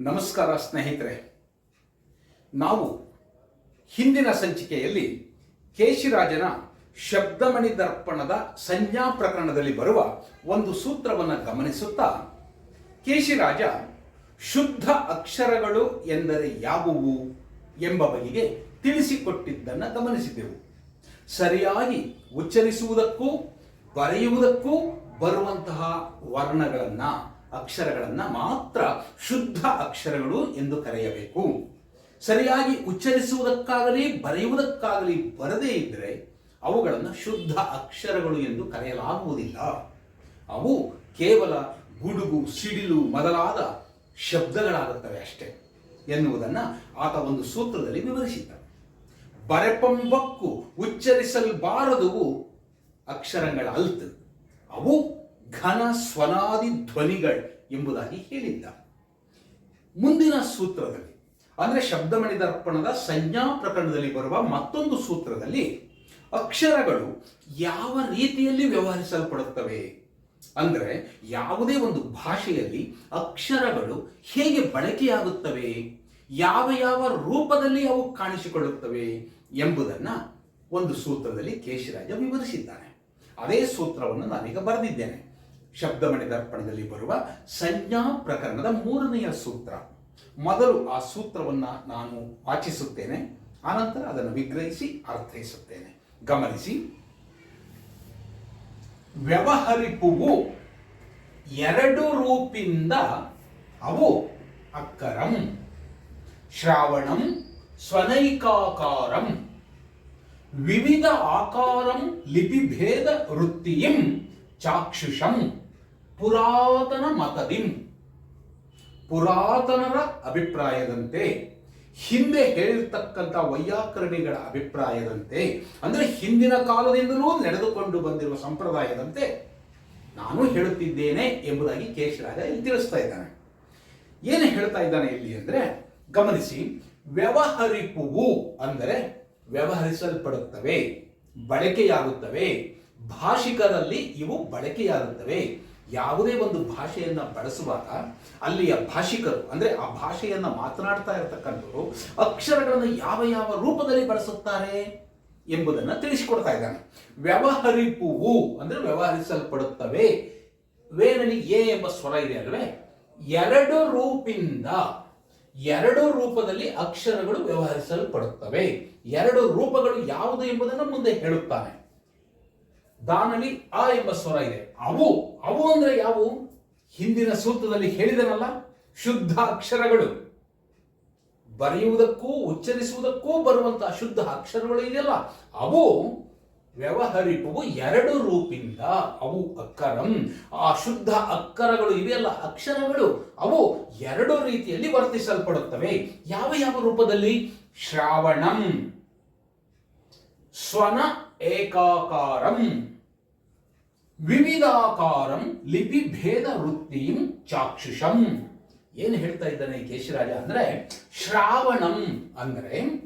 ನಮಸ್ಕಾರ ಸ್ನೇಹಿತರೆ. ನಾವು ಹಿಂದಿನ ಸಂಚಿಕೆಯಲ್ಲಿ ಕೇಶಿರಾಜನ ಶಬ್ದಮಣಿ ದರ್ಪಣದ ಸಂಜ್ಞಾ ಪ್ರಕರಣದಲ್ಲಿ ಬರುವ ಒಂದು ಸೂತ್ರವನ್ನು ಗಮನಿಸುತ್ತಾ, ಕೇಶಿರಾಜ ಶುದ್ಧ ಅಕ್ಷರಗಳು ಎಂದರೆ ಯಾವುವು ಎಂಬ ಬಗೆಗೆ ತಿಳಿಸಿಕೊಟ್ಟಿದ್ದನ್ನು ಗಮನಿಸಿದೆವು. ಸರಿಯಾಗಿ ಉಚ್ಚರಿಸುವುದಕ್ಕೂ, ಬರೆಯುವುದಕ್ಕೂ ಬರುವಂತಹ ವರ್ಣಗಳನ್ನ ಅಕ್ಷರಗಳನ್ನ ಮಾತ್ರ ಶುದ್ಧ ಅಕ್ಷರಗಳು ಎಂದು ಕರೆಯಬೇಕು. ಸರಿಯಾಗಿ ಉಚ್ಚರಿಸುವುದಕ್ಕಾಗಲಿ, ಬರೆಯುವುದಕ್ಕಾಗಲಿ ಬರದೇ ಇದ್ದರೆ ಅವುಗಳನ್ನು ಶುದ್ಧ ಅಕ್ಷರಗಳು ಎಂದು ಕರೆಯಲಾಗುವುದಿಲ್ಲ. ಅವು ಕೇವಲ ಗುಡುಗು, ಸಿಡಿಲು ಮೊದಲಾದ ಶಬ್ದಗಳಾಗುತ್ತವೆ ಅಷ್ಟೇ ಎನ್ನುವುದನ್ನು ಆತ ಒಂದು ಸೂತ್ರದಲ್ಲಿ ವಿವರಿಸಿದ್ದ ಬರೆಪಂಬಕ್ಕು ಉಚ್ಚರಿಸಲ್ಬಾರದು ಅಕ್ಷರಗಳ ಅಲ್ತ್ ಅವು ಘನ ಸ್ವನಾದಿ ಧ್ವನಿಗಳು ಎಂಬುದಾಗಿ ಹೇಳಿದ್ದ. ಮುಂದಿನ ಸೂತ್ರದಲ್ಲಿ, ಅಂದರೆ ಶಬ್ದಮಣಿ ದರ್ಪಣದ ಸಂಜ್ಞಾ ಪ್ರಕರಣದಲ್ಲಿ ಬರುವ ಮತ್ತೊಂದು ಸೂತ್ರದಲ್ಲಿ, ಅಕ್ಷರಗಳು ಯಾವ ರೀತಿಯಲ್ಲಿ ವ್ಯವಹರಿಸಲ್ಪಡುತ್ತವೆ? ಅಂದರೆ ಯಾವುದೇ ಒಂದು ಭಾಷೆಯಲ್ಲಿ ಅಕ್ಷರಗಳು ಹೇಗೆ ಬಳಕೆಯಾಗುತ್ತವೆ? ಯಾವ ಯಾವ ರೂಪದಲ್ಲಿ ಅವು ಕಾಣಿಸಿಕೊಳ್ಳುತ್ತವೆ? ಎಂಬುದನ್ನ ಒಂದು ಸೂತ್ರದಲ್ಲಿ ಕೇಶಿರಾಜ ವಿವರಿಸಿದ್ದಾನೆ. ಅದೇ ಸೂತ್ರವನ್ನು ನಾನೀಗ ಬರೆದಿದ್ದೇನೆ. ಶಬ್ದಮಣಿ ದರ್ಪಣದಲ್ಲಿ ಬರುವ ಸಂಜ್ಞಾ ಪ್ರಕರಣದ ಮೂರನೆಯ ಸೂತ್ರ. ಮೊದಲು ಆ ಸೂತ್ರವನ್ನು ನಾನು ವಾಚಿಸುತ್ತೇನೆ, ಆನಂತರ ಅದನ್ನು ವಿಗ್ರಹಿಸಿ ಅರ್ಥೈಸುತ್ತೇನೆ. ಗಮನಿಸಿ. ವ್ಯವಹರಿಪುವು ಎರಡು ರೂಪಿಂದ ಅವು ಅಕ್ಕರಂ, ಶ್ರಾವಣಂ, ಸ್ವನೈಕಾಕಾರಂ, ವಿವಿಧ ಆಕಾರಂ, ಲಿಪಿಭೇದ ವೃತ್ತಿಯಂ, ಚಾಕ್ಷುಷಂ. ಪುರಾತನ ಮತದಿಂ ಪುರಾತನರ ಅಭಿಪ್ರಾಯದಂತೆ, ಹಿಂದೆ ಹೇಳಿರ್ತಕ್ಕಂಥ ವೈಯಾಕರಣಿಗಳ ಅಭಿಪ್ರಾಯದಂತೆ, ಅಂದರೆ ಹಿಂದಿನ ಕಾಲದಿಂದಲೂ ನಡೆದುಕೊಂಡು ಬಂದಿರುವ ಸಂಪ್ರದಾಯದಂತೆ ನಾನು ಹೇಳುತ್ತಿದ್ದೇನೆ ಎಂಬುದಾಗಿ ಕೇಶರಾಜ ಇಲ್ಲಿ ತಿಳಿಸ್ತಾ ಇದ್ದಾನೆ. ಏನು ಹೇಳ್ತಾ ಇದ್ದಾನೆ ಇಲ್ಲಿ ಅಂದರೆ, ಗಮನಿಸಿ, ವ್ಯವಹರಿಪುವು ಅಂದರೆ ವ್ಯವಹರಿಸಲ್ಪಡುತ್ತವೆ, ಬಳಕೆಯಾಗುತ್ತವೆ, ಭಾಷಿಕರಲ್ಲಿ ಇವು ಬಳಕೆಯಾಗುತ್ತವೆ. ಯಾವುದೇ ಒಂದು ಭಾಷೆಯನ್ನು ಬಳಸುವಾಗ ಅಲ್ಲಿಯ ಭಾಷಿಕರು, ಅಂದ್ರೆ ಆ ಭಾಷೆಯನ್ನು ಮಾತನಾಡ್ತಾ ಇರತಕ್ಕಂಥವರು ಅಕ್ಷರಗಳನ್ನು ಯಾವ ಯಾವ ರೂಪದಲ್ಲಿ ಬಳಸುತ್ತಾರೆ ಎಂಬುದನ್ನು ತಿಳಿಸಿಕೊಡ್ತಾ ಇದ್ದಾನೆ. ವ್ಯವಹರಿಪುವು, ಅಂದ್ರೆ ವ್ಯವಹರಿಸಲ್ಪಡುತ್ತವೆ. ವೇನಲ್ಲಿ ಎ ಎಂಬ ಸ್ವರ ಇದೆ ಅಲ್ವೇ? ಎರಡು ರೂಪಿಂದ, ಎರಡು ರೂಪದಲ್ಲಿ ಅಕ್ಷರಗಳು ವ್ಯವಹರಿಸಲ್ಪಡುತ್ತವೆ. ಎರಡು ರೂಪಗಳು ಯಾವುದು ಎಂಬುದನ್ನು ಮುಂದೆ ಹೇಳುತ್ತಾನೆ. ದಾನಲ್ಲಿ ಆ ಎಂಬ ಸ್ವರ ಇದೆ. ಅವು ಅವು ಅಂದ್ರೆ ಯಾವು? ಹಿಂದಿನ ಸೂತ್ರದಲ್ಲಿ ಹೇಳಿದನಲ್ಲ, ಶುದ್ಧ ಅಕ್ಷರಗಳು. ಬರೆಯುವುದಕ್ಕೂ, ಉಚ್ಚರಿಸುವುದಕ್ಕೂ ಬರುವಂತಹ ಶುದ್ಧ ಅಕ್ಷರಗಳು ಇದೆಯಲ್ಲ, ಅವು ವ್ಯವಹರಿಪವು ಎರಡು ರೂಪಿಂದ. ಅವು ಅಕ್ಕರಂ. ಆ ಶುದ್ಧ ಅಕ್ಕರಗಳು ಇವೆಯಲ್ಲ, ಅಕ್ಷರಗಳು. ಅವು ಎರಡು ರೀತಿಯಲ್ಲಿ ವರ್ತಿಸಲ್ಪಡುತ್ತವೆ. ಯಾವ ಯಾವ ರೂಪದಲ್ಲಿ? ಶ್ರಾವಣಂ. ಸ್ವನ ಏಕಾಕಾರಂ. ವಿವಿಧಾಕಾರಂ ಲಿಪಿ ಭೇದ ವೃತ್ತಿಂ ಚಾಕ್ಷುಷಂ. ಏನು ಹೇಳ್ತಾ ಇದ್ದಾನೆ ಕೇಶರಾಜ ಅಂದ್ರೆ ಶ್ರಾವಣಂ ಅಂದ್ರೆ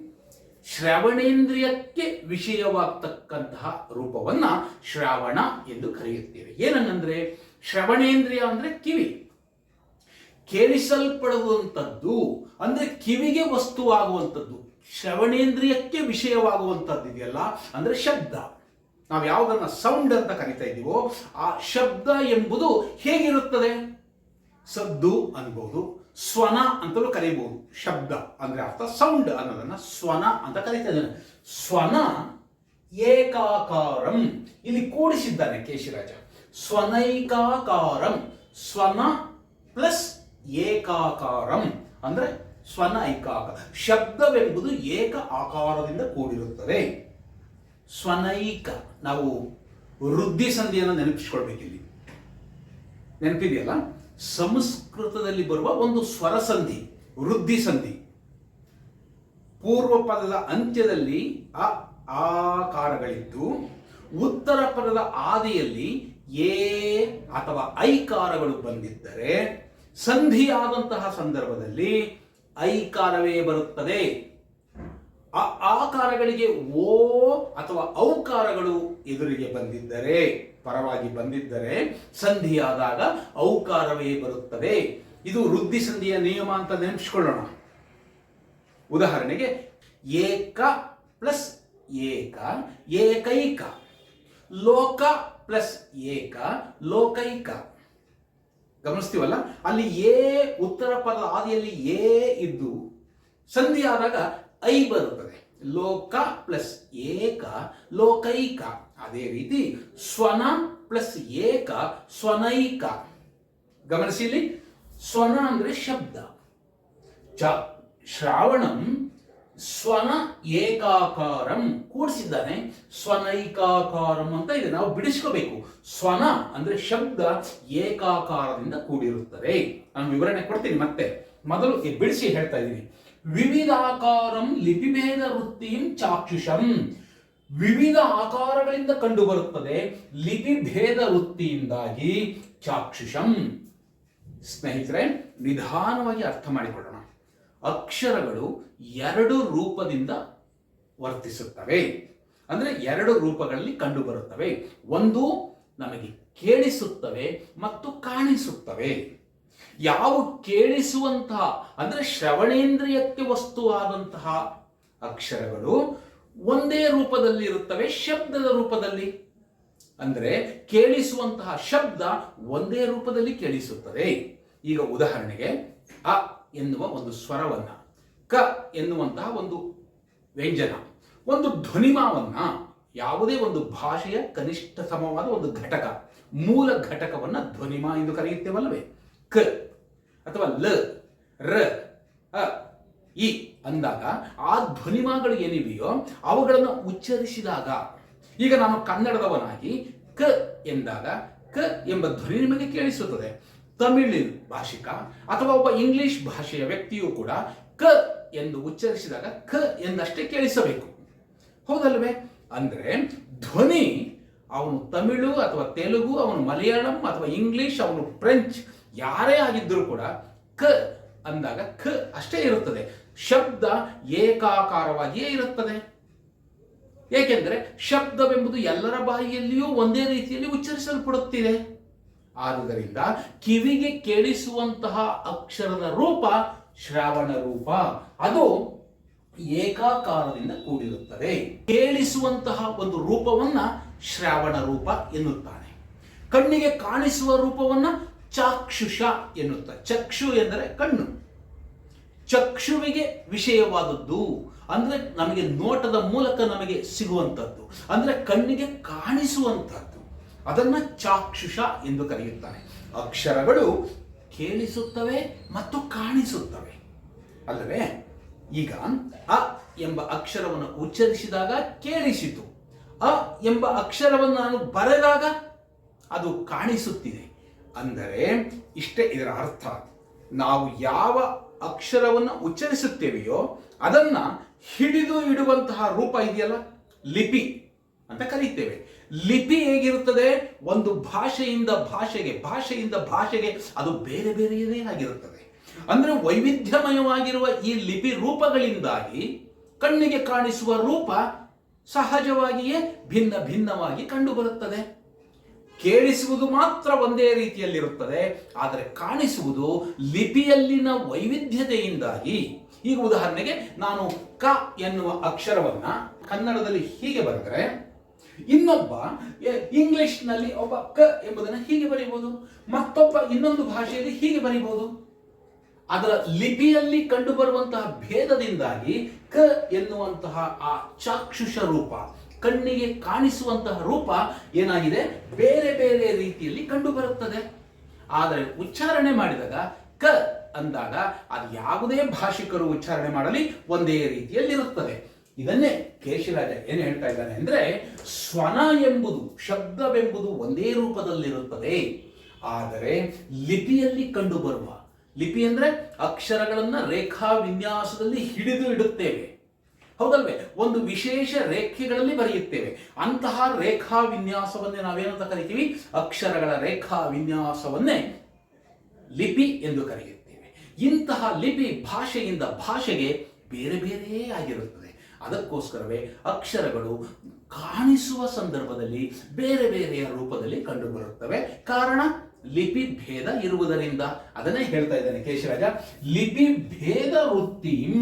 ಶ್ರವಣೇಂದ್ರಿಯಕ್ಕೆ ವಿಷಯವಾಗ್ತಕ್ಕಂತಹ ರೂಪವನ್ನ ಶ್ರಾವಣ ಎಂದು ಕರೆಯುತ್ತೇವೆ. ಏನನ್ನಂದ್ರೆ ಶ್ರವಣೇಂದ್ರಿಯ ಅಂದ್ರೆ ಕಿವಿ. ಕೇಳಿಸಲ್ಪಡುವಂಥದ್ದು ಅಂದ್ರೆ ಕಿವಿಗೆ ವಸ್ತುವಾಗುವಂಥದ್ದು. ಶ್ರವಣೇಂದ್ರಿಯಕ್ಕೆ ವಿಷಯವಾಗುವಂಥದ್ದು ಇದೆಯಲ್ಲ ಅಂದ್ರೆ ಶಬ್ದ. ನಾವು ಯಾವುದನ್ನ ಸೌಂಡ್ ಅಂತ ಕರಿತಾ ಇದ್ದೀವೋ, ಆ ಶಬ್ದ ಎಂಬುದು ಹೇಗಿರುತ್ತದೆ? ಸದ್ದು ಅನ್ಬೋದು, ಸ್ವನ ಅಂತಲೂ ಕರೀಬಹುದು ಶಬ್ದ ಅಂದ್ರೆ ಅರ್ಥ ಸೌಂಡ್ ಅನ್ನೋದನ್ನ ಸ್ವನ ಅಂತ ಕರೀತಾ ಇದ್ದಾನೆ ಸ್ವನ ಏಕಾಕಾರಂ. ಇಲ್ಲಿ ಕೂಡಿಸಿದ್ದಾನೆ ಕೇಶಿರಾಜ. ಸ್ವನೈಕಾಕಾರಂ. ಸ್ವನ ಪ್ಲಸ್ ಏಕಾಕಾರಂ ಅಂದ್ರೆ ಸ್ವನ ಐಕಾಕಾರ ಶಬ್ದವೆಂಬುದು ಏಕ ಆಕಾರದಿಂದ ಕೂಡಿರುತ್ತದೆ. ಸ್ವನೈಕ. ನಾವು ವೃದ್ಧಿ ಸಂಧಿಯನ್ನು ನೆನಪಿಸ್ಕೊಳ್ಬೇಕಿಲ್ಲಿ ನೆನಪಿದೆಯಲ್ಲ? ಸಂಸ್ಕೃತದಲ್ಲಿ ಬರುವ ಒಂದು ಸ್ವರ ಸಂಧಿ ವೃದ್ಧಿ ಸಂಧಿ. ಪೂರ್ವ ಪದದ ಅಂತ್ಯದಲ್ಲಿ ಅ ಆಕಾರಗಳಿದ್ದು ಉತ್ತರ ಪದದ ಆದಿಯಲ್ಲಿ ಎ ಅಥವಾ ಐಕಾರಗಳು ಬಂದಿದ್ದರೆ, ಸಂಧಿಯಾದಂತಹ ಸಂದರ್ಭದಲ್ಲಿ ಐಕಾರವೇ ಬರುತ್ತದೆ. ಆಕಾರಗಳಿಗೆ ಓ ಅಥವಾ ಔಕಾರಗಳು ಎದುರಿಗೆ ಬಂದಿದ್ದರೆ, ಪರವಾಗಿ ಬಂದಿದ್ದರೆ, ಸಂಧಿಯಾದಾಗ ಔಕಾರವೇ ಬರುತ್ತದೆ. ಇದು ವೃದ್ಧಿ ಸಂಧಿಯ ನಿಯಮ ಅಂತ ನೆನಪಿಸ್ಕೊಳ್ಳೋಣ. ಉದಾಹರಣೆಗೆ, ಏಕ ಪ್ಲಸ್ ಏಕ ಏಕೈಕ. ಲೋಕ ಪ್ಲಸ್ ಏಕ ಲೋಕೈಕ. ಗಮನಿಸ್ತೀವಲ್ಲ? ಅಲ್ಲಿ ಏ ಉತ್ತರ ಪದ ಆದಿಯಲ್ಲಿ ಏ ಇದ್ದು ಸಂಧಿ ಆದಾಗ ಐ ಬರುತ್ತದೆ. ಲೋಕ ಪ್ಲಸ್ ಏಕ ಲೋಕೈಕ. ಅದೇ ರೀತಿ ಸ್ವನ ಪ್ಲಸ್ ಏಕ ಸ್ವನೈಕ. ಗಮನಿಸಿ ಇಲ್ಲಿ. ಸ್ವನ ಅಂದ್ರೆ ಶಬ್ದ. ಚ, ಶ್ರಾವಣಂ ಸ್ವನ ಏಕಾಕಾರಂ ಕೂಡಿಸಿದ್ದಾನೆ. ಸ್ವನೈಕಾಕಾರಂ ಅಂತ ಇದೆ ನಾವು ಬಿಡಿಸ್ಕೋಬೇಕು. ಸ್ವನ ಅಂದ್ರೆ ಶಬ್ದ ಏಕಾಕಾರದಿಂದ ಕೂಡಿರುತ್ತದೆ. ನಾನು ವಿವರಣೆ ಕೊಡ್ತೀನಿ ಮತ್ತೆ. ಮೊದಲು ಬಿಡಿಸಿ ಹೇಳ್ತಾ ಇದ್ದೀನಿ. ವಿವಿಧಾಕಾರಂ ಲಿಪಿಭೇದ ವೃತ್ತಿಂ ಚಾಕ್ಷುಷಂ. ವಿವಿಧ ಆಕಾರಗಳಿಂದ ಕಂಡುಬರುತ್ತದೆ ಲಿಪಿಭೇದ ವೃತ್ತಿಯಿಂದಾಗಿ ಚಾಕ್ಷುಷಂ. ಸ್ನೇಹಿತರೆ, ನಿಧಾನವಾಗಿ ಅರ್ಥ ಮಾಡಿಕೊಳ್ಳೋಣ. ಅಕ್ಷರಗಳು ಎರಡು ರೂಪದಿಂದ ವರ್ತಿಸುತ್ತವೆ. ಅಂದ್ರೆ ಎರಡು ರೂಪಗಳಲ್ಲಿ ಕಂಡುಬರುತ್ತವೆ. ಒಂದು ನಮಗೆ ಕೇಳಿಸುತ್ತವೆ ಮತ್ತು ಕಾಣಿಸುತ್ತವೆ. ಯಾವ ಕೇಳಿಸುವಂತಹ, ಅಂದರೆ ಶ್ರವಣೇಂದ್ರಿಯಕ್ಕೆ ವಸ್ತುವಾದಂತಹ ಅಕ್ಷರಗಳು ಒಂದೇ ರೂಪದಲ್ಲಿ ಇರುತ್ತವೆ, ಶಬ್ದದ ರೂಪದಲ್ಲಿ. ಅಂದರೆ ಕೇಳಿಸುವಂತಹ ಶಬ್ದ ಒಂದೇ ರೂಪದಲ್ಲಿ ಕೇಳಿಸುತ್ತದೆ. ಈಗ ಉದಾಹರಣೆಗೆ ಅ ಎನ್ನುವ ಒಂದು ಸ್ವರವನ್ನ, ಕ ಎನ್ನುವಂತಹ ಒಂದು ವ್ಯಂಜನ, ಒಂದು ಧ್ವನಿಮಾವನ್ನ, ಯಾವುದೇ ಒಂದು ಭಾಷೆಯ ಕನಿಷ್ಠ ಸಮವಾದ ಒಂದು ಘಟಕ, ಮೂಲ ಘಟಕವನ್ನ ಧ್ವನಿಮಾ ಎಂದು ಕರೆಯುತ್ತೇವಲ್ಲವೇ? ಕ ಅಥವಾ ಲ, ರ, ಅ, ಇ ಅಂದಾಗ ಆ ಧ್ವನಿಮಾಗಳು ಏನಿವೆಯೋ ಅವುಗಳನ್ನು ಉಚ್ಚರಿಸಿದಾಗ, ಈಗ ನಾನು ಕನ್ನಡದವನಾಗಿ ಕ ಎಂದಾಗ ಕ ಎಂಬ ಧ್ವನಿ ನಿಮಗೆ ಕೇಳಿಸುತ್ತದೆ. ತಮಿಳಿನ ಭಾಷಿಕ ಅಥವಾ ಒಬ್ಬ ಇಂಗ್ಲಿಷ್ ಭಾಷೆಯ ವ್ಯಕ್ತಿಯು ಕೂಡ ಕ ಎಂದು ಉಚ್ಚರಿಸಿದಾಗ ಕ ಎಂದಷ್ಟೇ ಕೇಳಿಸಬೇಕು. ಹೌದಲ್ವೇ? ಅಂದರೆ ಧ್ವನಿ ಅವನು ತಮಿಳು ಅಥವಾ ತೆಲುಗು, ಅವನು ಮಲಯಾಳಂ ಅಥವಾ ಇಂಗ್ಲಿಷ್, ಅವನು ಫ್ರೆಂಚ್ ಯಾರೇ ಆಗಿದ್ದರೂ ಕೂಡ ಕ ಅಂದಾಗ ಕ ಅಷ್ಟೇ ಇರುತ್ತದೆ. ಶಬ್ದ ಏಕಾಕಾರವಾಗಿಯೇ ಇರುತ್ತದೆ. ಏಕೆಂದರೆ ಶಬ್ದವೆಂಬುದು ಎಲ್ಲರ ಬಾಯಿಯಲ್ಲಿಯೂ ಒಂದೇ ರೀತಿಯಲ್ಲಿ ಉಚ್ಚರಿಸಲ್ಪಡುತ್ತಿದೆ. ಆದುದರಿಂದ ಕಿವಿಗೆ ಕೇಳಿಸುವಂತಹ ಅಕ್ಷರದ ರೂಪ ಶ್ರಾವಣ ರೂಪ. ಅದು ಏಕಾಕಾರದಿಂದ ಕೂಡಿರುತ್ತದೆ. ಕೇಳಿಸುವಂತಹ ಒಂದು ರೂಪವನ್ನ ಶ್ರಾವಣ ರೂಪ ಎನ್ನುತ್ತಾನೆ. ಕಣ್ಣಿಗೆ ಕಾಣಿಸುವ ರೂಪವನ್ನ ಚಾಕ್ಷುಷ ಎನ್ನುತ್ತ. ಚಕ್ಷು ಎಂದರೆ ಕಣ್ಣು. ಚಕ್ಷುವಿಗೆ ವಿಷಯವಾದದ್ದು ಅಂದ್ರೆ ನಮಗೆ ನೋಟದ ಮೂಲಕ ನಮಗೆ ಸಿಗುವಂಥದ್ದು. ಅಂದ್ರೆ ಕಣ್ಣಿಗೆ ಕಾಣಿಸುವಂಥದ್ದು. ಅದನ್ನ ಚಾಕ್ಷುಷ ಎಂದು ಕರೆಯುತ್ತಾನೆ ಅಕ್ಷರಗಳು ಕೇಳಿಸುತ್ತವೆ ಮತ್ತು ಕಾಣಿಸುತ್ತವೆ. ಅಲ್ಲವೇ? ಈಗ ಅ ಎಂಬ ಅಕ್ಷರವನ್ನು ಉಚ್ಚರಿಸಿದಾಗ ಕೇಳಿಸಿತು. ಅ ಎಂಬ ಅಕ್ಷರವನ್ನು ನಾನು ಬರೆದಾಗ ಅದು ಕಾಣಿಸುತ್ತಿದೆ. ಅಂದರೆ ಇಷ್ಟೇ ಇದರ ಅರ್ಥ. ನಾವು ಯಾವ ಅಕ್ಷರವನ್ನು ಉಚ್ಚರಿಸುತ್ತೇವೆಯೋ ಅದನ್ನ ಹಿಡಿದು ಇಡುವಂತಹ ರೂಪ ಇದೆಯಲ್ಲ? ಲಿಪಿ ಅಂತ ಕರೀತೇವೆ. ಲಿಪಿ ಹೇಗಿರುತ್ತದೆ? ಒಂದು ಭಾಷೆಯಿಂದ ಭಾಷೆಗೆ ಭಾಷೆಯಿಂದ ಭಾಷೆಗೆ ಅದು ಬೇರೆ ಬೇರೆಯದೇ ಆಗಿರುತ್ತದೆ. ಅಂದರೆ ವೈವಿಧ್ಯಮಯವಾಗಿರುವ ಈ ಲಿಪಿ ರೂಪಗಳಿಂದಾಗಿ ಕಣ್ಣಿಗೆ ಕಾಣಿಸುವ ರೂಪ ಸಹಜವಾಗಿಯೇ ಭಿನ್ನ ಭಿನ್ನವಾಗಿ ಕಂಡುಬರುತ್ತದೆ. ಕೇಳಿಸುವುದು ಮಾತ್ರ ಒಂದೇ ರೀತಿಯಲ್ಲಿರುತ್ತದೆ, ಆದರೆ ಕಾಣಿಸುವುದು ಲಿಪಿಯಲ್ಲಿನ ವೈವಿಧ್ಯತೆಯಿಂದಾಗಿ. ಈಗ ಉದಾಹರಣೆಗೆ ನಾನು ಕ ಎನ್ನುವ ಅಕ್ಷರವನ್ನ ಕನ್ನಡದಲ್ಲಿ ಹೀಗೆ ಬರೆದರೆ, ಇನ್ನೊಬ್ಬ ಇಂಗ್ಲಿಷ್ನಲ್ಲಿ ಒಬ್ಬ ಕ ಎಂಬುದನ್ನು ಹೀಗೆ ಬರೀಬಹುದು, ಮತ್ತೊಬ್ಬ ಇನ್ನೊಂದು ಭಾಷೆಯಲ್ಲಿ ಹೀಗೆ ಬರೀಬಹುದು. ಅದರ ಲಿಪಿಯಲ್ಲಿ ಕಂಡುಬರುವಂತಹ ಭೇದದಿಂದಾಗಿ ಕ ಎನ್ನುವಂತಹ ಆ ಚಾಕ್ಷುಷ ರೂಪ ಕಣ್ಣಿಗೆ ಕಾಣಿಸುವಂತಹ ರೂಪ ಏನಾಗಿದೆ? ಬೇರೆ ಬೇರೆ ರೀತಿಯಲ್ಲಿ ಕಂಡುಬರುತ್ತದೆ. ಆದರೆ ಉಚ್ಚಾರಣೆ ಮಾಡಿದಾಗ ಕ ಅಂದಾಗ ಅದು ಯಾವುದೇ ಭಾಷಿಕರು ಉಚ್ಚಾರಣೆ ಮಾಡಲಿ, ಒಂದೇ ರೀತಿಯಲ್ಲಿರುತ್ತದೆ. ಇದನ್ನೇ ಕೇಶಿರಾಜ ಏನು ಹೇಳ್ತಾ ಇದ್ದಾನೆ ಅಂದ್ರೆ ಸ್ವನ ಎಂಬುದು, ಶಬ್ದವೆಂಬುದು ಒಂದೇ ರೂಪದಲ್ಲಿರುತ್ತದೆ. ಆದರೆ ಲಿಪಿಯಲ್ಲಿ ಕಂಡುಬರುವ, ಲಿಪಿ ಅಂದ್ರೆ ಅಕ್ಷರಗಳನ್ನು ರೇಖಾ ವಿನ್ಯಾಸದಲ್ಲಿ ಹಿಡಿದು ಇಡುತ್ತೇವೆ. ಹೌದಲ್ವೇ? ಒಂದು ವಿಶೇಷ ರೇಖೆಗಳಲ್ಲಿ ಬರೆಯುತ್ತೇವೆ. ಅಂತಹ ರೇಖಾ ವಿನ್ಯಾಸವನ್ನೇ ನಾವೇನಂತ ಕರಿತೀವಿ? ಅಕ್ಷರಗಳ ರೇಖಾ ವಿನ್ಯಾಸವನ್ನೇ ಲಿಪಿ ಎಂದು ಕರೆಯುತ್ತೇವೆ. ಇಂತಹ ಲಿಪಿ ಭಾಷೆಯಿಂದ ಭಾಷೆಗೆ ಬೇರೆ ಬೇರೆಯೇ ಆಗಿರುತ್ತದೆ. ಅದಕ್ಕೋಸ್ಕರವೇ ಅಕ್ಷರಗಳು ಕಾಣಿಸುವ ಸಂದರ್ಭದಲ್ಲಿ ಬೇರೆ ಬೇರೆಯ ರೂಪದಲ್ಲಿ ಕಂಡುಬರುತ್ತವೆ. ಕಾರಣ, ಲಿಪಿ ಭೇದ ಇರುವುದರಿಂದ. ಅದನ್ನೇ ಹೇಳ್ತಾ ಇದ್ದಾನೆ ಕೇಶರಾಜ. ಲಿಪಿ ಭೇದ ವೃತ್ತಿ.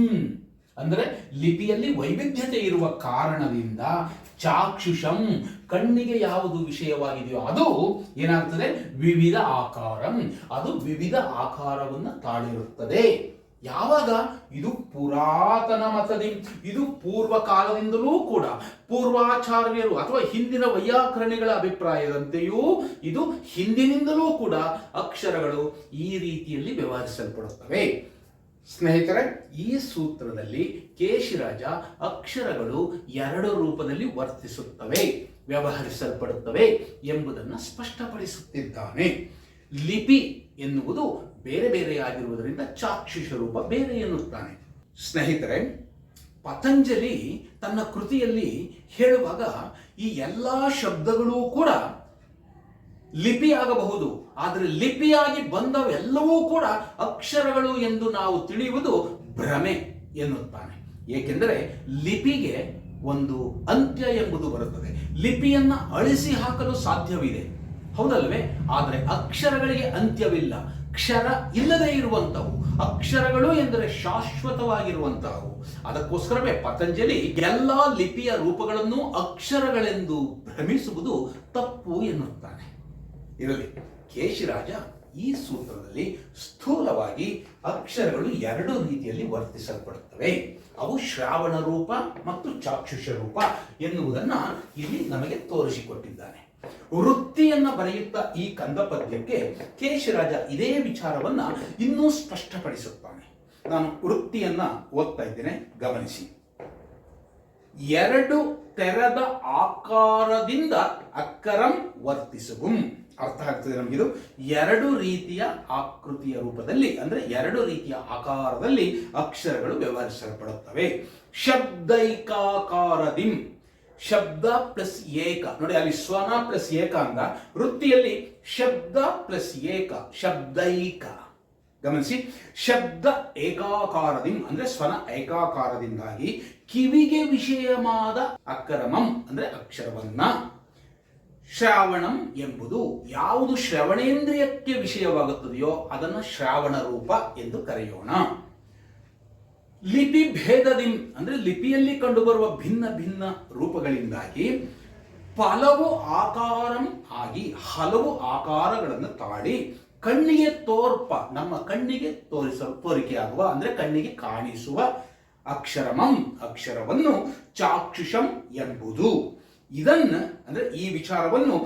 ಅಂದ್ರೆ ಲಿಪಿಯಲ್ಲಿ ವೈವಿಧ್ಯತೆ ಇರುವ ಕಾರಣದಿಂದ ಚಾಕ್ಷುಷಂ ಕಣ್ಣಿಗೆ ಯಾವುದು ವಿಷಯವಾಗಿದೆಯೋ ಅದು ಏನಾಗ್ತದೆ? ವಿವಿಧ ಆಕಾರಂ. ಅದು ವಿವಿಧ ಆಕಾರವನ್ನು ತಾಳಿರುತ್ತದೆ. ಯಾವಾಗ? ಇದು ಪುರಾತನ ಮತದಿ, ಇದು ಪೂರ್ವ ಕಾಲದಿಂದಲೂ ಕೂಡ. ಪೂರ್ವಾಚಾರ್ಯರು ಅಥವಾ ಹಿಂದಿನ ವೈಯಾಕರಣಿಗಳ ಅಭಿಪ್ರಾಯದಂತೆಯೂ ಇದು ಹಿಂದಿನಿಂದಲೂ ಕೂಡ ಅಕ್ಷರಗಳು ಈ ರೀತಿಯಲ್ಲಿ ವ್ಯವಹರಿಸಲ್ಪಡುತ್ತವೆ. ಸ್ನೇಹಿತರೆ, ಈ ಸೂತ್ರದಲ್ಲಿ ಕೇಶಿರಾಜ ಅಕ್ಷರಗಳು ಎರಡು ರೂಪದಲ್ಲಿ ವರ್ತಿಸುತ್ತವೆ, ವ್ಯವಹರಿಸಲ್ಪಡುತ್ತವೆ ಎಂಬುದನ್ನು ಸ್ಪಷ್ಟಪಡಿಸುತ್ತಿದ್ದಾನೆ. ಲಿಪಿ ಎನ್ನುವುದು ಬೇರೆ ಬೇರೆಯಾಗಿರುವುದರಿಂದ ಚಾಕ್ಷುಷ ರೂಪ ಬೇರೆ ಎನ್ನುತ್ತಾನೆ. ಸ್ನೇಹಿತರೆ, ಪತಂಜಲಿ ತನ್ನ ಕೃತಿಯಲ್ಲಿ ಹೇಳುವಾಗ ಈ ಎಲ್ಲ ಶಬ್ದಗಳೂ ಕೂಡ ಲಿಪಿಯಾಗಬಹುದು. ಆದರೆ ಲಿಪಿಯಾಗಿ ಬಂದವೆಲ್ಲವೂ ಕೂಡ ಅಕ್ಷರಗಳು ಎಂದು ನಾವು ತಿಳಿಯುವುದು ಭ್ರಮೆ ಎನ್ನುತ್ತಾನೆ. ಏಕೆಂದರೆ ಲಿಪಿಗೆ ಒಂದು ಅಂತ್ಯ ಎಂಬುದು ಬರುತ್ತದೆ. ಲಿಪಿಯನ್ನ ಅಳಿಸಿ ಹಾಕಲು ಸಾಧ್ಯವಿದೆ. ಹೌದಲ್ವೇ? ಆದರೆ ಅಕ್ಷರಗಳಿಗೆ ಅಂತ್ಯವಿಲ್ಲ. ಕ್ಷರ ಇಲ್ಲದೆ ಇರುವಂತವು ಅಕ್ಷರಗಳು ಎಂದರೆ ಶಾಶ್ವತವಾಗಿರುವಂತಹವು. ಅದಕ್ಕೋಸ್ಕರವೇ ಪತಂಜಲಿ ಎಲ್ಲ ಲಿಪಿಯ ರೂಪಗಳನ್ನು ಅಕ್ಷರಗಳೆಂದು ಭ್ರಮಿಸುವುದು ತಪ್ಪು ಎನ್ನುತ್ತಾನೆ. ಇರಲಿ. ಕೇಶಿರಾಜ ಈ ಸೂತ್ರದಲ್ಲಿ ಸ್ಥೂಲವಾಗಿ ಅಕ್ಷರಗಳು ಎರಡು ರೀತಿಯಲ್ಲಿ ವರ್ತಿಸಲ್ಪಡುತ್ತವೆ. ಅವು ಶ್ರಾವಣ ರೂಪ ಮತ್ತು ಚಾಕ್ಷುಷ ರೂಪ ಎನ್ನುವುದನ್ನ ಇಲ್ಲಿ ನಮಗೆ ತೋರಿಸಿಕೊಟ್ಟಿದ್ದಾನೆ. ವೃತ್ತಿಯನ್ನು ಬರೆಯುತ್ತಾ ಈ ಕಂದ ಪದ್ಯಕ್ಕೆ ಕೇಶಿರಾಜ ಇದೇ ವಿಚಾರವನ್ನ ಇನ್ನೂ ಸ್ಪಷ್ಟಪಡಿಸುತ್ತಾನೆ. ನಾನು ವೃತ್ತಿಯನ್ನ ಓದ್ತಾ ಇದ್ದೇನೆ, ಗಮನಿಸಿ. ಎರಡು ತೆರೆದ ಆಕಾರದಿಂದ ಅಕ್ಕರಂ ವರ್ತಿಸುಗುಂ. ಅರ್ಥ ಆಗ್ತದೆ ನಮಗಿದು ಎರಡು ರೀತಿಯ ಆಕೃತಿಯ ರೂಪದಲ್ಲಿ, ಅಂದ್ರೆ ಎರಡು ರೀತಿಯ ಆಕಾರದಲ್ಲಿ ಅಕ್ಷರಗಳು ವ್ಯವಹರಿಸಲ್ಪಡುತ್ತವೆ. ಶಬ್ದೈಕಾಕಾರದಿಂ. ಶಬ್ದ ಪ್ಲಸ್ ಏಕ. ನೋಡಿ, ಅಲ್ಲಿ ಸ್ವನ ಪ್ಲಸ್ ಏಕ ಅಂದ. ವೃತ್ತಿಯಲ್ಲಿ ಶಬ್ದ ಪ್ಲಸ್ ಏಕ, ಶಬ್ದೈಕ. ಗಮನಿಸಿ. ಶಬ್ದ ಏಕಾಕಾರದಿಂ, ಅಂದ್ರೆ ಸ್ವನ ಏಕಾಕಾರದಿಂದಾಗಿ ಕಿವಿಗೆ ವಿಷಯವಾದ ಅಕ್ರಮಂ, ಅಂದ್ರೆ ಅಕ್ಷರವನ್ನ. ಶ್ರಾವಣಂ ಎಂಬುದು ಯಾವುದು ಶ್ರವಣೇಂದ್ರಿಯಕ್ಕೆ ವಿಷಯವಾಗುತ್ತದೆಯೋ ಅದನ್ನು ಶ್ರಾವಣ ರೂಪ ಎಂದು ಕರೆಯೋಣ. ಲಿಪಿ ಭೇದದಿನ್ ಅಂದ್ರೆ ಲಿಪಿಯಲ್ಲಿ ಕಂಡುಬರುವ ಭಿನ್ನ ಭಿನ್ನ ರೂಪಗಳಿಂದಾಗಿ ಪಲವು ಆಕಾರಂ ಆಗಿ ಹಲವು ಆಕಾರಗಳನ್ನು ತಾಡಿ ಕಣ್ಣಿಗೆ ತೋರ್ಪ, ನಮ್ಮ ಕಣ್ಣಿಗೆ ತೋರಿಸ, ತೋರಿಕೆಯಾಗುವ ಅಂದ್ರೆ ಕಣ್ಣಿಗೆ ಕಾಣಿಸುವ ಅಕ್ಷರಮಂ, ಅಕ್ಷರವನ್ನು ಚಾಕ್ಷುಷಂ ಎಂಬುದು. ಇದನ್ನ ಅಂದ್ರೆ ಈ ವಿಚಾರವನ್ನು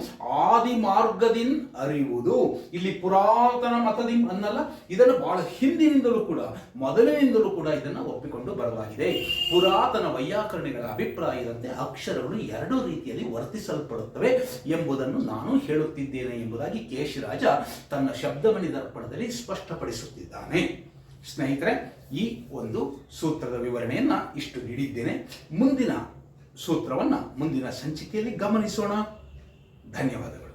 ಆದಿ ಮಾರ್ಗದಿಂದ ಅರಿಯುವುದು. ಇಲ್ಲಿ ಪುರಾತನ ಮತದಿಂ ಅನ್ನಲ್ಲ, ಇದನ್ನು ಬಹಳ ಹಿಂದಿನಿಂದಲೂ ಕೂಡ, ಮೊದಲಿನಿಂದಲೂ ಕೂಡ ಇದನ್ನು ಒಪ್ಪಿಕೊಂಡು ಬರಲಾಗಿದೆ ಪುರಾತನ ವೈಯಾಕರಣಿಗಳ ಅಭಿಪ್ರಾಯದಂತೆ ಅಕ್ಷರಗಳು ಎರಡು ರೀತಿಯಲ್ಲಿ ವರ್ತಿಸಲ್ಪಡುತ್ತವೆ ಎಂಬುದನ್ನು ನಾನು ಹೇಳುತ್ತಿದ್ದೇನೆ ಎಂಬುದಾಗಿ ಕೇಶಿರಾಜ ತನ್ನ ಶಬ್ದಮಣಿ ದರ್ಪಣದಲ್ಲಿ ಸ್ಪಷ್ಟಪಡಿಸುತ್ತಿದ್ದಾನೆ. ಸ್ನೇಹಿತರೆ, ಈ ಒಂದು ಸೂತ್ರದ ವಿವರಣೆಯನ್ನ ಇಷ್ಟು ನೀಡಿದ್ದೇನೆ. ಮುಂದಿನ ಸೂತ್ರವನ್ನ ಮುಂದಿನ ಸಂಚಿಕೆಯಲ್ಲಿ ಗಮನಿಸೋಣ. ಧನ್ಯವಾದಗಳು.